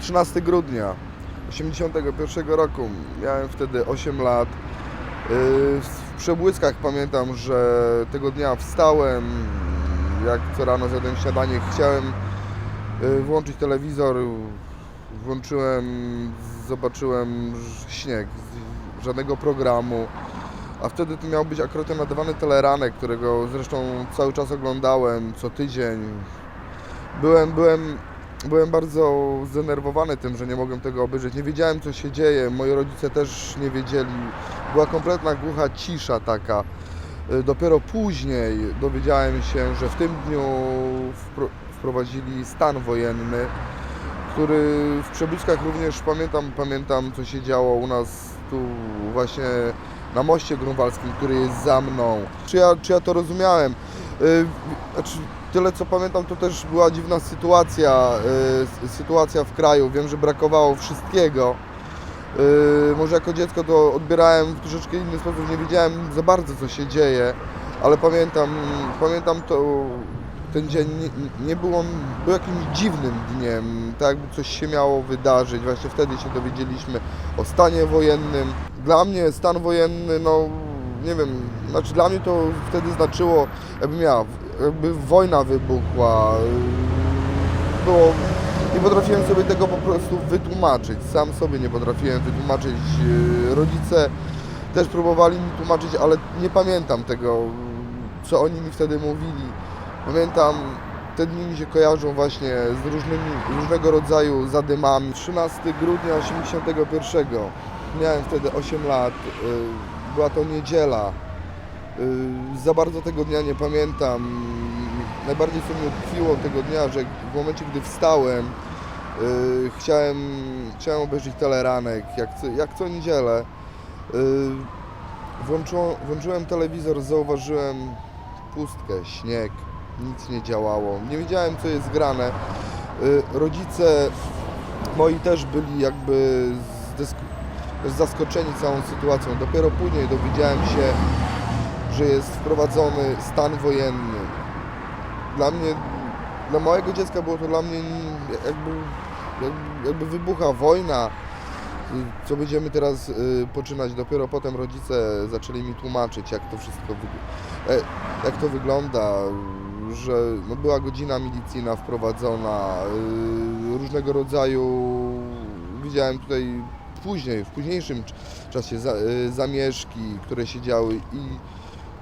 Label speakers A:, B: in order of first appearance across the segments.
A: 13 grudnia 81 roku. Miałem wtedy 8 lat. Yy, W przebłyskach pamiętam, że tego dnia wstałem, jak co rano zjadłem śniadanie, chciałem yy, włączyć telewizor, włączyłem, zobaczyłem śnieg, żadnego programu. A wtedy to miał być akurat nadawany teleranek, którego zresztą cały czas oglądałem co tydzień. Byłem, byłem, byłem bardzo zdenerwowany tym, że nie mogłem tego obejrzeć. Nie wiedziałem co się dzieje, moi rodzice też nie wiedzieli. Była kompletna głucha cisza taka. Y, Dopiero później dowiedziałem się, że w tym dniu wpro- wprowadzili stan wojenny, który w Przebłyskach również pamiętam, pamiętam co się działo u nas tu właśnie na moście grunwaldzkim, który jest za mną. Czy ja, czy ja to rozumiałem? Yy, Znaczy, tyle co pamiętam, to też była dziwna sytuacja, s- sytuacja w kraju. Wiem, że brakowało wszystkiego. Yy, może jako dziecko to odbierałem w troszeczkę inny sposób, nie wiedziałem za bardzo co się dzieje, ale pamiętam, pamiętam to, ten dzień nie, nie był jakimś dziwnym dniem, tak jakby coś się miało wydarzyć, właśnie wtedy się dowiedzieliśmy o stanie wojennym. Dla mnie stan wojenny, no nie wiem, znaczy dla mnie to wtedy znaczyło, jakby miała, jakby wojna wybuchła, było, nie potrafiłem sobie tego po prostu wytłumaczyć, sam sobie nie potrafiłem wytłumaczyć, rodzice też próbowali mi tłumaczyć, ale nie pamiętam tego, co oni mi wtedy mówili. Pamiętam, te dni mi się kojarzą właśnie z różnymi, różnego rodzaju zadymami. 13 grudnia 81. Miałem wtedy 8 lat. Była to niedziela. Y, Za bardzo tego dnia nie pamiętam. Najbardziej co mi utkwiło tego dnia, że w momencie, gdy wstałem, y, chciałem, chciałem obejrzeć teleranek, jak jak co niedzielę. Y, Włączyło, włączyłem telewizor, zauważyłem pustkę, śnieg, nic nie działało. Nie wiedziałem, co jest grane. Rodzice moi też byli jakby zaskoczeni całą sytuacją. Dopiero później dowiedziałem się, że jest wprowadzony stan wojenny. Dla mnie, dla małego dziecka było to dla mnie jakby, jakby, wybucha wojna, y, co będziemy teraz y, poczynać. Dopiero potem rodzice zaczęli mi tłumaczyć, jak to wszystko e, jak to wygląda, że no była godzina milicyjna wprowadzona, yy, różnego rodzaju, widziałem tutaj później, w późniejszym cz- czasie za, yy, zamieszki, które się działy i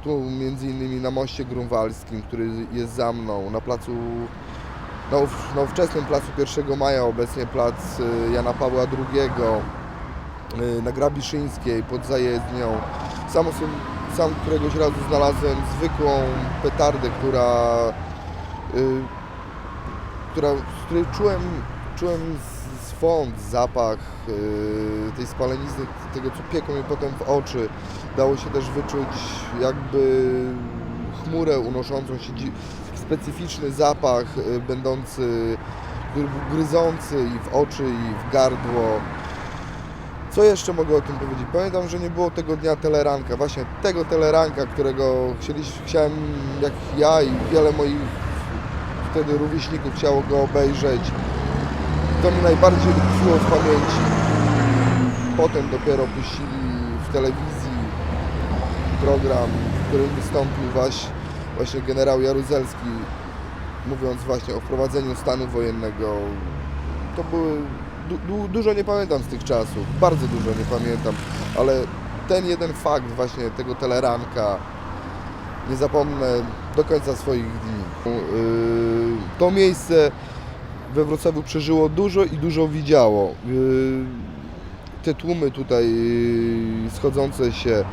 A: tu między innymi na moście grunwaldzkim, który jest za mną, na placu, na, na ówczesnym placu 1 maja, obecnie plac yy, Jana Pawła II, yy, na Grabiszyńskiej pod zajezdnią. Sam, sam któregoś razu znalazłem zwykłą petardę, która, y, która z której czułem, czułem swąd, zapach y, tej spalenizny, tego co piekło mi potem w oczy. Dało się też wyczuć jakby chmurę unoszącą się, specyficzny zapach y, będący, gryzący i w oczy i w gardło. Co jeszcze mogę o tym powiedzieć? Pamiętam, że nie było tego dnia teleranka, właśnie tego teleranka, którego chcieliś, chciałem, jak ja i wiele moich wtedy rówieśników chciało go obejrzeć. To mi najbardziej utkwiło w pamięci. Potem dopiero puścili w telewizji program, w którym wystąpił właśnie, generał Jaruzelski, mówiąc właśnie o wprowadzeniu stanu wojennego. To były du, du, dużo nie pamiętam z tych czasów, bardzo dużo nie pamiętam, ale ten jeden fakt właśnie tego teleranka nie zapomnę do końca swoich dni. Yy, to miejsce we Wrocławiu przeżyło dużo i dużo widziało. Yy, te tłumy tutaj yy, schodzące się,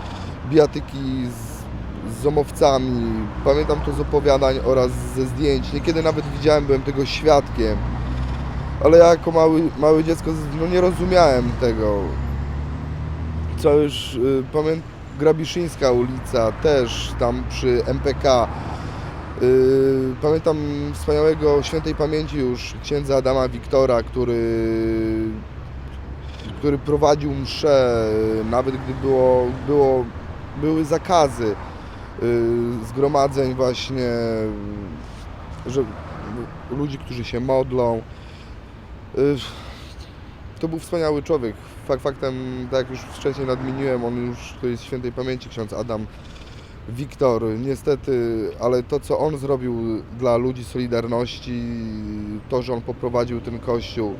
A: bijatyki z, z zomowcami, pamiętam to z opowiadań oraz ze zdjęć. Niekiedy nawet widziałem, byłem tego świadkiem ale ja jako mały, małe dziecko no nie rozumiałem tego. Co już y, pamiętam, Grabiszyńska ulica też tam przy MPK. Y, pamiętam wspaniałego świętej pamięci już księdza Adama Wiktora, który, który prowadził msze, y, nawet gdy było, było, były zakazy y, zgromadzeń właśnie, że ludzi, którzy się modlą. To był wspaniały człowiek. Fakt faktem, tak jak już wcześniej nadmieniłem, on już to jest świętej pamięci ksiądz Adam Wiktor. Niestety, ale to co on zrobił dla ludzi Solidarności, to, że on poprowadził ten kościół,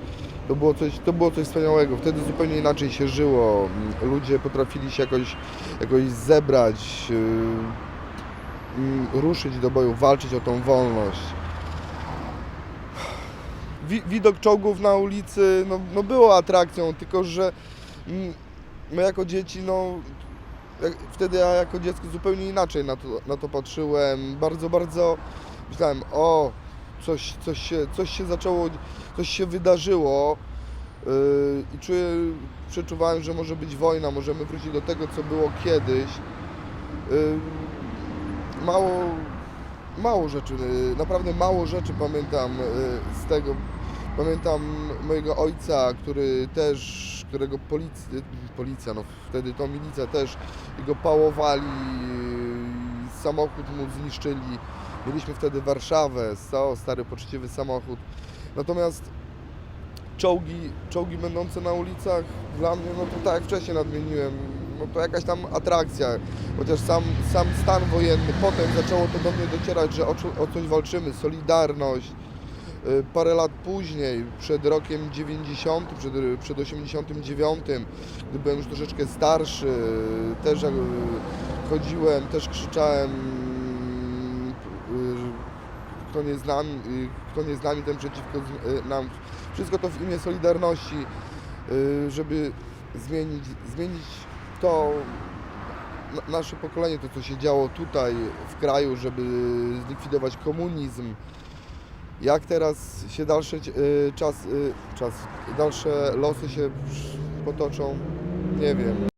A: to było coś, to było coś wspaniałego. Wtedy zupełnie inaczej się żyło. Ludzie potrafili się jakoś, jakoś zebrać, yy, ruszyć do boju, walczyć o tą wolność. Wi- widok czołgów na ulicy no, no było atrakcją, tylko że mm, my jako dzieci, no wtedy ja jako dziecko zupełnie inaczej na to, na to patrzyłem. Bardzo, bardzo myślałem, o, coś, coś, się, coś się zaczęło, coś się wydarzyło yy, i czuję, przeczuwałem, że może być wojna, możemy wrócić do tego, co było kiedyś. Yy, mało, mało rzeczy, yy, naprawdę mało rzeczy pamiętam z tego. Pamiętam mojego ojca, który też, którego policja, policja, no wtedy to milicja też go pałowali, samochód mu zniszczyli. Mieliśmy wtedy Warszawę, so, stary, poczciwy samochód. Natomiast czołgi, czołgi będące na ulicach, dla mnie, no to tak jak wcześniej nadmieniłem, no to jakaś tam atrakcja. Chociaż sam, sam stan wojenny, potem zaczęło to do mnie docierać, że o, o coś walczymy, Solidarność. Y, Parę lat później, przed rokiem 90, przed, przed 89, gdy byłem już troszeczkę starszy, też y, chodziłem, też krzyczałem, y, kto nie z nami, kto nie z nami, ten przeciwko nam. Wszystko to w imię Solidarności, żeby zmienić, zmienić to na- nasze pokolenie, to co się działo tutaj w kraju, żeby zlikwidować komunizm. Jak teraz się dalsze y, czas, y, czas, dalsze losy się potoczą, nie wiem.